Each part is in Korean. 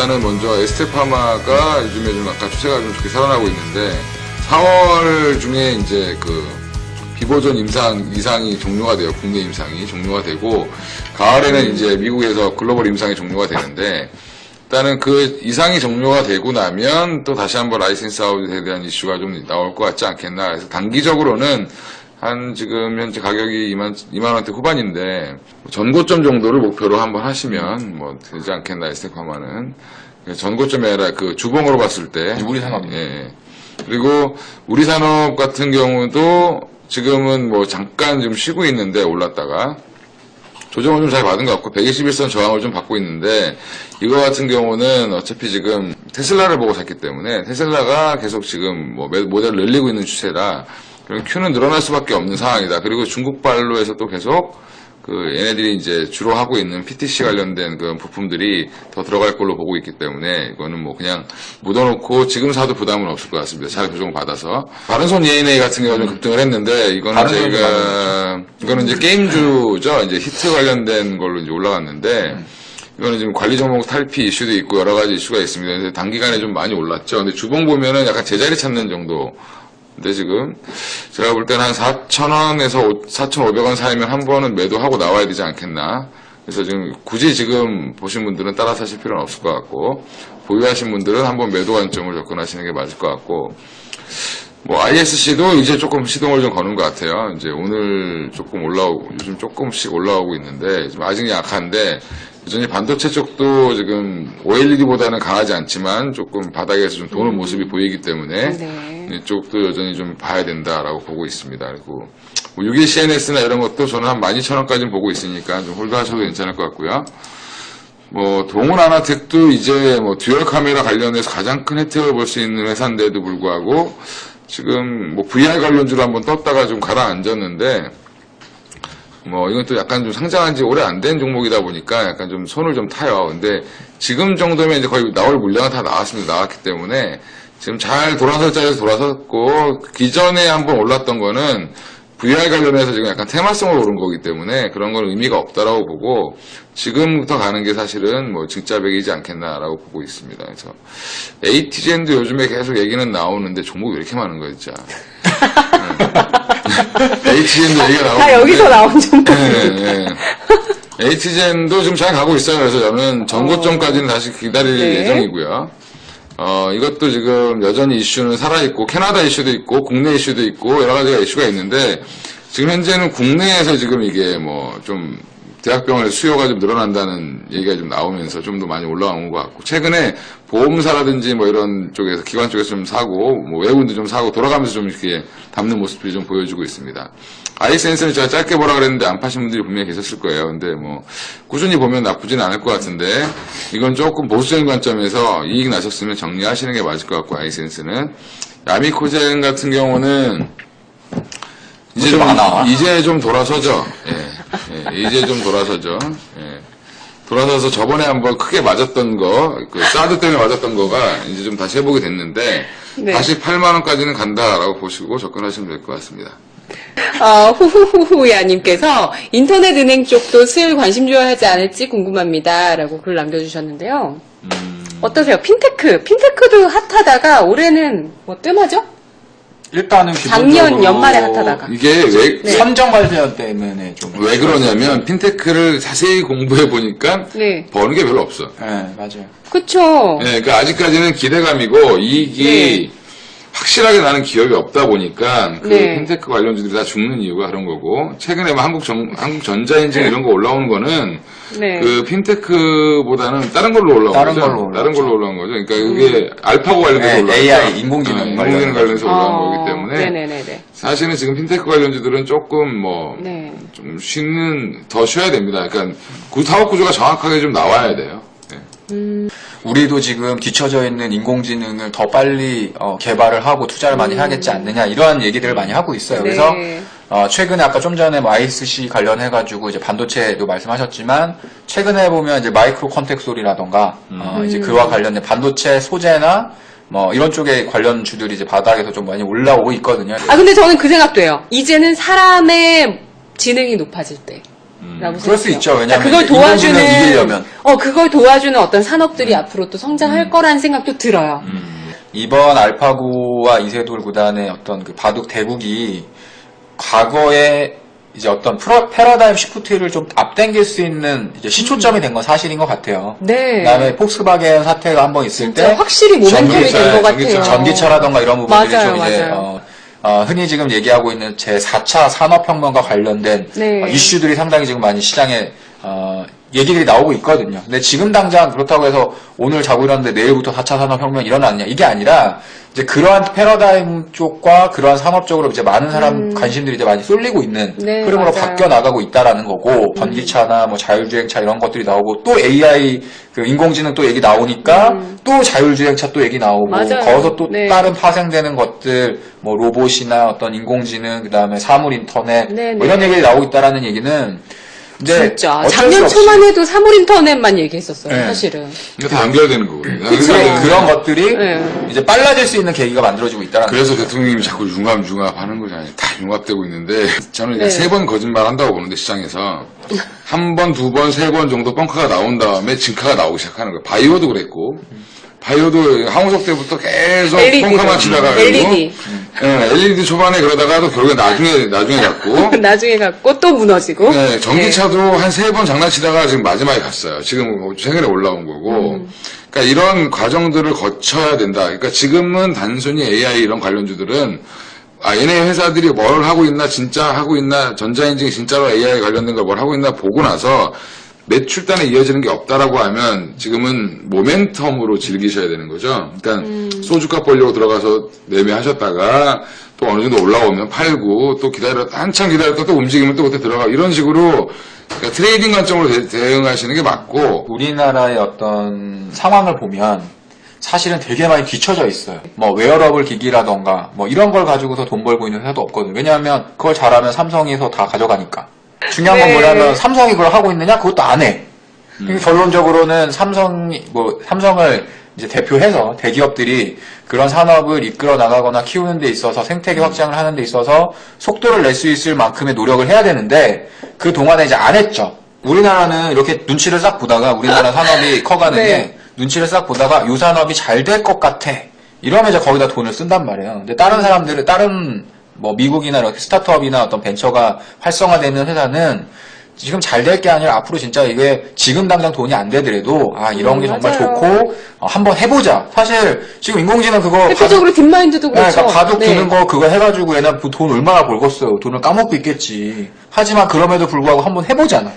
일단은 먼저 에스테파마가 요즘에 좀 약간 추세가 좀 좋게 살아나고 있는데 4월 중에 이제 그 비보존 임상 이상이 종료가 돼요. 국내 임상이 종료가 되고 가을에는 이제 미국에서 글로벌 임상이 종료가 되는데 일단은 그 이상이 종료가 되고 나면 또 다시 한번 라이센스 아웃에 대한 이슈가 좀 나올 것 같지 않겠나. 그래서 단기적으로는 한 지금 현재 가격이 2만, 2만 원대 후반인데 전고점 정도를 목표로 한번 하시면 뭐 되지 않겠나 에스테파마는 전고점이 아니라 그 주봉으로 봤을 때 우리 산업. 예, 예. 그리고 우리 산업 같은 경우도 지금은 뭐 잠깐 좀 쉬고 있는데 올랐다가 조정을 좀 잘 받은 것 같고 121선 저항을 좀 받고 있는데 이거 같은 경우는 어차피 지금 테슬라를 보고 샀기 때문에 테슬라가 계속 지금 뭐 매- 모델을 늘리고 있는 추세라 그럼 Q는 늘어날 수밖에 없는 상황이다. 그리고 중국발로 해서 또 계속 그 얘네들이 이제 주로 하고 있는 PTC 관련된 그 부품들이 더 들어갈 걸로 보고 있기 때문에 이거는 뭐 그냥 묻어놓고 지금 사도 부담은 없을 것 같습니다. 잘 교정을 받아서 바른손 ENA 같은 경우는 좀 급등을 했는데 이거는 저희가 이거는 이제 게임주죠. 이제 히트 관련된 걸로 이제 올라갔는데 이거는 지금 관리 종목 탈피 이슈도 있고 여러 가지 이슈가 있습니다. 근데 단기간에 좀 많이 올랐죠. 근데 주봉 보면은 약간 제자리 찾는 정도. 근데 지금 제가 볼 때는 한 4,000원에서 4,500원 사이면 한 번은 매도하고 나와야 되지 않겠나. 그래서 지금 굳이 지금 보신 분들은 따라 사실 필요는 없을 것 같고 보유하신 분들은 한번 매도 관점을 접근하시는 게 맞을 것 같고 뭐 ISC도 이제 조금 시동을 좀 거는 것 같아요. 이제 오늘 조금 올라오고 요즘 조금씩 올라오고 있는데 지금 아직 약한데 여전히 반도체 쪽도 지금 OLED보다는 강하지 않지만 조금 바닥에서 좀 도는 모습이 보이기 때문에 네. 이쪽도 여전히 좀 봐야 된다라고 보고 있습니다. 그리고 뭐 6일 CNS나 이런 것도 저는 한 12,000원까지 보고 있으니까 좀 홀드하셔도 괜찮을 것 같고요. 뭐 동원 아나텍도 이제 뭐 듀얼 카메라 관련해서 가장 큰 혜택을 볼 수 있는 회사인데도 불구하고 지금 뭐 VR 관련주로 한번 떴다가 좀 가라앉았는데 뭐 이건 또 약간 좀 상장한 지 오래 안 된 종목이다 보니까 약간 좀 손을 좀 타요. 근데 지금 정도면 이제 거의 나올 물량은 다 나왔습니다. 나왔기 때문에 지금 잘 돌아설 자리에서 돌아섰고 기존에 한번 올랐던 거는 VR 관련해서 지금 약간 테마성으로 오른 거기 때문에 그런 건 의미가 없다라고 보고 지금부터 가는 게 사실은 뭐 직자백이지 않겠나라고 보고 있습니다. 그래서 ATGN도 요즘에 계속 얘기는 나오는데 종목이 왜 이렇게 많은 거야 진짜. ATGN도 얘기가 나오는데 다 여기서 나온 정보. 네, 네. HGN도 지금 잘 가고 있어요. 그래서 저는 전고점까지는 다시 기다릴 네. 예정이고요. 어, 이것도 지금 여전히 이슈는 살아있고, 캐나다 이슈도 있고, 국내 이슈도 있고, 여러 가지가 이슈가 있는데, 지금 현재는 국내에서 지금 이게 뭐, 좀, 대학병원의 수요가 좀 늘어난다는 얘기가 좀 나오면서 좀 더 많이 올라온 것 같고, 최근에 보험사라든지 뭐 이런 쪽에서, 기관 쪽에서 좀 사고, 뭐 외국인도 좀 사고, 돌아가면서 좀 이렇게 담는 모습들이 좀 보여주고 있습니다. 아이센스는 제가 짧게 보라 그랬는데 안 파신 분들이 분명히 계셨을 거예요. 근데 뭐, 꾸준히 보면 나쁘진 않을 것 같은데, 이건 조금 보수적인 관점에서 이익 나셨으면 정리하시는 게 맞을 것 같고, 아이센스는. 야미코젠 같은 경우는, 이제 좀 좀, 많아. 이제 좀 돌아서죠. 예, 예, 이제 좀 돌아서죠. 예. 돌아서서 저번에 한번 크게 맞았던 거, 그 사드 때문에 맞았던 거가 이제 좀 다시 해보게 됐는데, 네. 다시 8만 원까지는 간다라고 보시고 접근하시면 될 것 같습니다. 어, 후후후후야님께서 인터넷 은행 쪽도 슬 관심 줘야 하지 않을지 궁금합니다. 라고 글 남겨주셨는데요. 음. 어떠세요? 핀테크. 핀테크도 핫하다가 올해는 뭐 뜸하죠? 일단은 작년 기본적으로 연말에 핫하다가. 이게 왜, 네. 선정 관련 때문에 좀. 왜 그러냐면, 핀테크를 자세히 공부해 보니까, 네. 버는 게 별로 없어. 네, 맞아요. 그쵸. 네, 그러니까 아직까지는 기대감이고 이익이 네. 확실하게 나는 기업이 없다 보니까 그 네. 핀테크 관련주들이 다 죽는 이유가 그런 거고 최근에 뭐 한국 전 한국 전자인증 이런 거 올라오는 거는 네. 그 핀테크보다는 다른 걸로 올라온 다른 거죠. 걸로 다른. 걸로 올라온 거죠. 그러니까 그게 알파고 관련해서 네, 올라온 AI, 인공지능 인공지능 관련. 관련해서 올라온 어, 거기 때문에 네네네네. 사실은 지금 핀테크 관련주들은 조금 뭐 네. 좀 쉬는 더 쉬어야 됩니다. 그러니까 구 사업 구조가 정확하게 좀 나와야 돼요. 네. 우리도 지금 뒤처져 있는 인공지능을 더 빨리 어, 개발을 하고 투자를 많이 해야겠지 않느냐 이러한 얘기들을 많이 하고 있어요. 그래서 네. 어, 최근에 아까 좀 전에 뭐 ISC 관련해가지고 이제 반도체도 말씀하셨지만 최근에 보면 이제 마이크로 컨텍솔이라던가 어, 이제 그와 관련된 반도체 소재나 뭐 이런 쪽에 관련 주들이 이제 바닥에서 좀 많이 올라오고 있거든요. 아, 근데 저는 그 생각도 해요. 이제는 사람의 지능이 높아질 때. 라고 그럴 수 생각해요. 있죠. 왜냐하면 그걸 도와주는 이기려면. 어 그걸 도와주는 어떤 산업들이 앞으로 또 성장할 거라는 생각도 들어요. 이번 알파고와 이세돌 구단의 어떤 그 바둑 대국이 과거에 이제 어떤 프로, 패러다임 시프트를 좀 앞당길 수 있는 이제 시초점이 된 건 사실인 것 같아요. 네. 그다음에 폭스바겐 사태가 한번 있을 때 확실히 모멘텀이 된 것 같아요. 전기차라던가 이런 부분들이 맞아요, 좀 이제. 어, 어, 흔히 지금 얘기하고 있는 제 4차 산업혁명과 관련된 네. 어, 이슈들이 상당히 지금 많이 시장에 어, 얘기들이 나오고 있거든요. 근데 지금 당장 그렇다고 해서 오늘 자고 일어났는데 내일부터 4차 산업혁명 일어나느냐 이게 아니라 이제 그러한 패러다임 쪽과 그러한 산업 쪽으로 이제 많은 사람 관심들이 이제 많이 쏠리고 있는 음. 네, 흐름으로 맞아요. 바뀌어 나가고 있다라는 거고 전기차나 뭐 자율주행차 이런 것들이 나오고 또 AI 그 인공지능 또 얘기 나오니까 또 자율주행차 또 얘기 나오고 음. 맞아요. 거기서 또 네. 다른 파생되는 것들 뭐 로봇이나 어떤 인공지능 그다음에 사물 인터넷 네, 뭐 네. 이런 얘기가 나오고 있다라는 얘기는 이제 진짜 어쩔 작년 수 초만 해도 사물 인터넷만 얘기했었어요. 네. 사실은. 이거 다 연결되는 거거든요. 그쵸. 그래서- 그런 것들이 네. 이제 빨라질 수 있는 계기가 만들어지고 있다는 그래서 대통령님이 자꾸 융합 융합 하는 거잖아요. 다 융합되고 있는데 저는 네. 세 번 거짓말 한다고 보는데 시장에서 한 번, 두 번, 세 번 정도 뻥카가 나온 다음에 진카가 나오기 시작하는 거예요. 바이오도 그랬고 바이오도 항우석 때부터 계속 LED 도. 뻥카만 치다가 LED. 예, LED 초반에 그러다가도 결국에 나중에 나중에 갔고 나중에 갖고 또 무너지고. 네, 전기차도 한 세 번 장난치다가 지금 마지막에 갔어요. 지금 뭐 최근에 올라온 거고. 음. 그러니까 이런 과정들을 거쳐야 된다. 그러니까 지금은 단순히 AI 이런 관련주들은 아, 얘네 회사들이 뭘 하고 있나, 진짜 하고 있나, 전자인증이 진짜로 AI 관련된 걸 뭘 하고 있나 보고 나서 매출단에 이어지는 게 없다라고 하면 지금은 모멘텀으로 즐기셔야 되는 거죠. 그러니까 소주값 벌려고 들어가서 매매하셨다가 또 어느 정도 올라오면 팔고 또 기다려 한참 기다렸다 또 움직이면 또 그때 들어가 이런 식으로 그러니까 트레이딩 관점으로 대, 대응하시는 게 맞고 우리나라의 어떤 상황을 보면 사실은 되게 많이 뒤쳐져 있어요. 뭐 웨어러블 기기라던가 뭐 이런 걸 가지고서 돈 벌고 있는 회사도 없거든요. 왜냐하면 그걸 잘하면 삼성에서 다 가져가니까. 중요한 건 네. 뭐냐면 삼성이 그걸 하고 있느냐? 그것도 안 해. 그러니까 결론적으로는 삼성이 뭐 삼성을 이제 대표해서 대기업들이 그런 산업을 이끌어 나가거나 키우는 데 있어서 생태계 확장을 하는 데 있어서 속도를 낼 수 있을 만큼의 노력을 해야 되는데 그 동안에 이제 안 했죠. 우리나라는 이렇게 눈치를 싹 보다가 우리나라 산업이 커가는 네. 게 눈치를 싹 보다가 요 산업이 잘 될 것 같아. 이러면 이제 거기다 돈을 쓴단 말이에요. 근데 다른 사람들은 다른 뭐 미국이나 이렇게 스타트업이나 어떤 벤처가 활성화되는 회사는 지금 잘 될 게 아니라 앞으로 진짜 이게 지금 당장 돈이 안 되더라도 아 이런 음, 게 정말 맞아요. 좋고 어, 한번 해보자. 사실 지금 인공지능 그거 대표적으로 딥마인드도 네, 그렇죠. 그러니까 바둑 네. 두는 거 그거 해가지고 얘는 돈 얼마나 벌겠어요. 돈을 까먹고 있겠지. 하지만 그럼에도 불구하고 한번 해보잖아.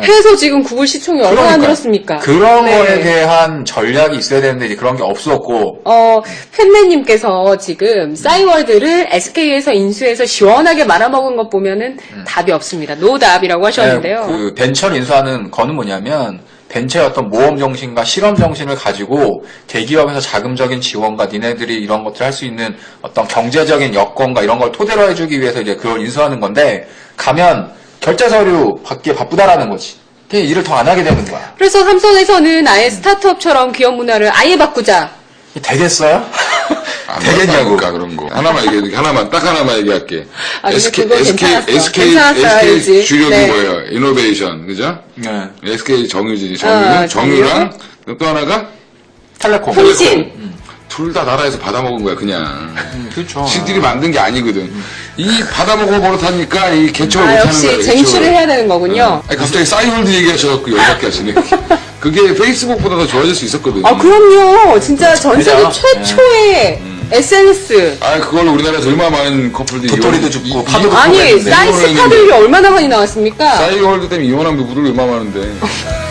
해서 지금 구글 시총이 얼마나 그러니까요. 늘었습니까? 그런 네. 거에 대한 전략이 있어야 되는데 이제 그런 게 없었고 어, 팬매님께서 지금 싸이월드를 SK에서 인수해서 시원하게 말아먹은 것 보면은 답이 없습니다. 노답이라고 하셨는데요. 네, 그 벤처를 인수하는 거는 뭐냐면 벤처의 어떤 모험 정신과 실험 정신을 가지고 대기업에서 자금적인 지원과 니네들이 이런 것들 할수 있는 어떤 경제적인 여건과 이런 걸 토대로 해주기 위해서 이제 그걸 인수하는 건데 가면 결제 서류 받기에 바쁘다라는 거지. 그게 일을 더 안 하게 되는 거야. 그래서 삼성에서는 아예 스타트업처럼 기업 문화를 아예 바꾸자. 이게 되겠어요? 안 되겠냐고. 그런 거. 하나만 얘기해, 하나만, 딱 하나만 얘기할게. 아, 근데 SK, 그거 SK, 괜찮았어. SK, 괜찮았어요, SK 알지? 주력이 네. 뭐예요? 이노베이션, 그죠? 네. SK 정유진이 정유는 아, 정유랑 또 하나가 텔레콤. 통신. 둘 다 나라에서 받아먹은 거야, 그냥. 음, 그렇죠. 지들이 만든 게 아니거든. 이 받아먹어 버릇하니까 이 개척을 아, 못하는 역시 거야. 쟁취를 개척을. 해야 되는 거군요. 아니, 갑자기 싸이월드 얘기하셔갖고 열받게 하시네. 그게 페이스북보다 더 좋아질 수 있었거든. 아, 그럼요. 진짜 전 세계 그죠? 최초의 SNS. 아, 그걸 우리나라에서 얼마나 많은 커플들이. 도토리도 이혼- 죽고 이- 파도도 이- 아니, 그랬는데. 사이스타들이 얼마나 많이 나왔습니까? 싸이월드 때문에 이혼한 부부를 얼마나 많은데.